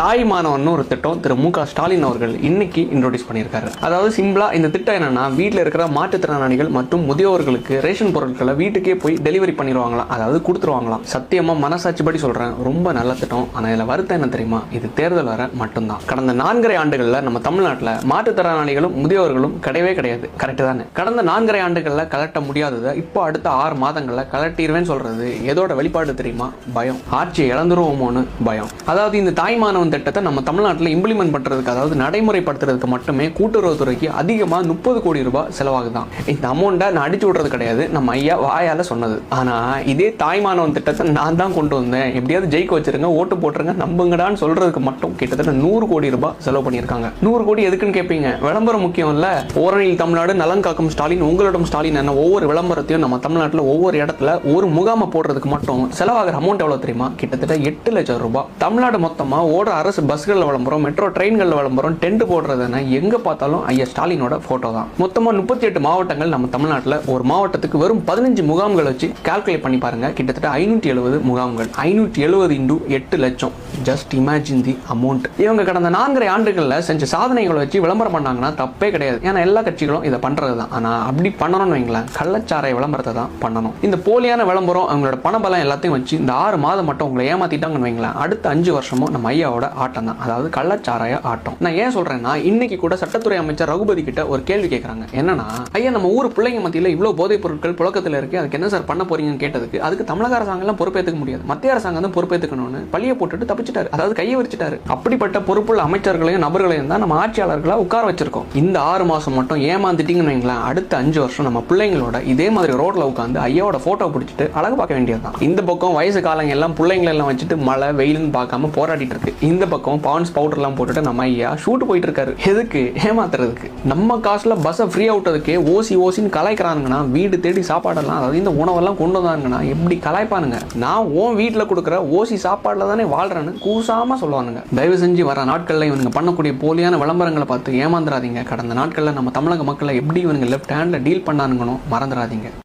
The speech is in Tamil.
தாய் மாணவன் ஒரு திட்டம் திரு மு க ஸ்டாலின் அவர்கள் இன்னைக்கு இன்ட்ரோடியூஸ் பண்ணியிருக்காரு. அதாவது சிம்பிளா இந்த திட்டம் என்னன்னா வீட்டில் இருக்கிற மாற்றுத்திறனாளிகள் மற்றும் முதியோர்களுக்கு ரேஷன் பொருட்களை வீட்டுக்கே போய் டெலிவரி பண்ணிடுவாங்களாம் அதாவது கொடுத்துருவாங்களாம். சத்தியமா மனசாட்சிப்படி சொல்றேன் ரொம்ப நல்ல திட்டம். ஆனா இதுல வருத்தம் என்ன தெரியுமா? இது தேர்தல் வர மட்டும்தான். கடந்த நான்கரை ஆண்டுகள்ல நம்ம தமிழ்நாட்டில் மாற்றுத்திறனாளிகளும் முதியோர்களும் கிடையவே கிடையாது. கரெக்ட் தானே? கடந்த நான்கரை ஆண்டுகள்ல கலட்ட முடியாததை இப்போ அடுத்த ஆறு மாதங்கள்ல கலட்டிடுவேன்னு சொல்றது எதோட வெளிப்பாடு தெரியுமா? பயம். ஆட்சியை இழந்துருவோமோன்னு பயம். அதாவது இந்த தாய்மானவன் திட்டத்தை நம்ம தமிழ்நாட்டில் இம்ப்ளிமெண்ட் பண்றதுக்கு அதாவது நடைமுறைப்படுத்துறதுக்கு மட்டுமே கூட்டுறவுத்துறைக்கு அதிகமா முப்பது கோடி ரூபாய் செலவாகுதான். இந்த அமௌண்ட்டை நான் அடிச்சு விடுறது கிடையாது நம்ம ஐயா வாயால் சொன்னது. ஆனா இதே தாய்மானவன் திட்டத்தை நான் தான் கொண்டு வந்தேன். எப்படியாவது ஜெயிக்க வச்சிருங்க ஓட்டு போட்டுருங்க நம்புங்கடான்னு சொல்றதுக்கு மட்டும் கிட்டத்தட்ட நூறு கோடி ரூபாய் செலவு பண்ணியிருக்காங்க. நூறு கோடி எதுக்குன்னு கேட்பீங்க விளம்பரம் முக்கியம் இல்லை. ஓரணியில் தமிழ்நாடு நலன் காக்கும் ஸ்டாலின் உங்களிடம் ஸ்டாலின் என்ன ஒவ்வொரு விளம்பரத்தையும் நம்ம தமிழ்நாட்டில் ஒவ்வொரு இடத்துல ஒரு முகாமை போடுறதுக்கு மட்டும் செலவாகிற அமௌண்ட் எவ்வளவு தெரியுமா? கிட்டத்தட்ட எட்டு லட்சம் ரூபாய். தமிழ்நாடு மொத்தமாக ஓடுற அரசு பஸ்களில் விளம்பரம் மெட்ரோ ட்ரெயின்களில் விளம்பரம் டென்ட் போடுறதுனா எங்கே பார்த்தாலும் ஐயா ஸ்டாலினோட ஃபோட்டோ தான். மொத்தமாக முப்பத்தி எட்டு மாவட்டங்கள் நம்ம தமிழ்நாட்டில். ஒரு மாவட்டத்துக்கு வெறும் பதினஞ்சு முகாம்கள் வச்சு கால்குலேட் பண்ணி பாருங்க. கிட்டத்தட்ட ஐநூற்றி எழுபது முகாம்கள். ஐநூற்றி எழுபது இன்டூ எட்டு லட்சம். ஜஸ்ட் இமேஜின் தி அமௌண்ட் இவங்க கடந்த நான்கரை ஆண்டுகளில் செஞ்ச சாதனைகளை வச்சு விளம்பரம் பண்ணாங்கன்னா தப்பே கிடையாது. ஏன்னா எல்லா கட்சிகளும் இதை பண்ணுறது தான் ஆனால் அப்படி பண்ணணும்னு வைங்களேன். கள்ளச்சாராய விளம்பரத்தை தான் பண்ணணும். இந்த போலியான விளம்பரம் அவங்களோட பணபலம் எல்லாத்தையும் வச்சு இந்த ஆறு மாதம் மட்டும் உங்களை ஏமாத்திட்டாங்கன்னு வைங்களேன். அடுத்த அஞ்சு வருஷமும் நம்ம ஐயாவோட ஆட்டம் தான். அதாவது கள்ளச்சாராய ஆட்டம். நான் ஏன் சொல்கிறேன்னா இன்னைக்கு கூட சட்டத்துறை அமைச்சர் ரகுபதி கிட்ட ஒரு கேள்வி கேட்குறாங்க என்னன்னா ஐயா நம்ம ஊர் பிள்ளைங்க மத்தியில் இவ்வளோ போதைப் பொருட்கள் புழக்கத்தில் இருக்குது அதுக்கு என்ன சார் பண்ண போறீங்கன்னு கேட்டதுக்கு அதுக்கு தமிழக அரசாங்கம்லாம் பொறுப்பேற்றுக்க முடியாது. மத்திய அரசாங்கம் தான் பொறுப்பேற்றுக்கணும்னு பள்ளியை போட்டுட்டு வச்சுட்டாரு அதாவது கையை வச்சுட்டாரு அப்படிப்பட்ட பொறுப்புள்ள அமைச்சர்களையும் நபர்களையும் தான் நம்ம ஆட்சியாளர்களாக உட்கார வச்சிருக்கோம். இந்த ஆறு மாசம் மட்டும் ஏமாந்துட்டீங்கன்னு வைங்களேன் அடுத்த அஞ்சு வருஷம் நம்ம பிள்ளைங்களோட இதே மாதிரி ரோட்ல உட்காந்து ஐயாவோட போட்டோ பிடிச்சிட்டு அழகு பார்க்க வேண்டியதுதான். இந்த பக்கம் வயசு காலங்க எல்லாம் பிள்ளைங்களை எல்லாம் வச்சுட்டு மழை வெயில்னு பார்க்காம போராடிட்டு இருக்கு. இந்த பக்கம் பான்ஸ் பவுடர் எல்லாம் போட்டுட்டு நம்ம ஐயா ஷூட் போயிட்டு இருக்காரு. எதுக்கு? ஏமாத்துறதுக்கு. நம்ம காசுல பஸ்ஸை ஃப்ரீ அவுட்டதுக்கே ஓசி ஓசின்னு கலாய்க்கிறானுங்கன்னா வீடு தேடி சாப்பாடெல்லாம் அதாவது இந்த உணவெல்லாம் கொண்டு வந்தாங்கன்னா எப்படி கலாய்ப்பானுங்க? நான் ஓன் வீட்டில் கொடுக்குற ஓசி சாப்பாடுல தானே வாழ்றேன்னு கூசாம சொல்லுவானுங்க. தயவு செஞ்சு வர நாட்களில் இவனுங்க பண்ணக்கூடிய போலியான விளம்பரங்களை பார்த்து ஏமாந்துடாதீங்க கடந்த நாட்களில் நம்ம தமிழக மக்களை எப்படி இவனுங்க லெஃப்ட் ஹேண்டில் டீல் பண்ணானுங்கன்னு மறந்துடாதீங்க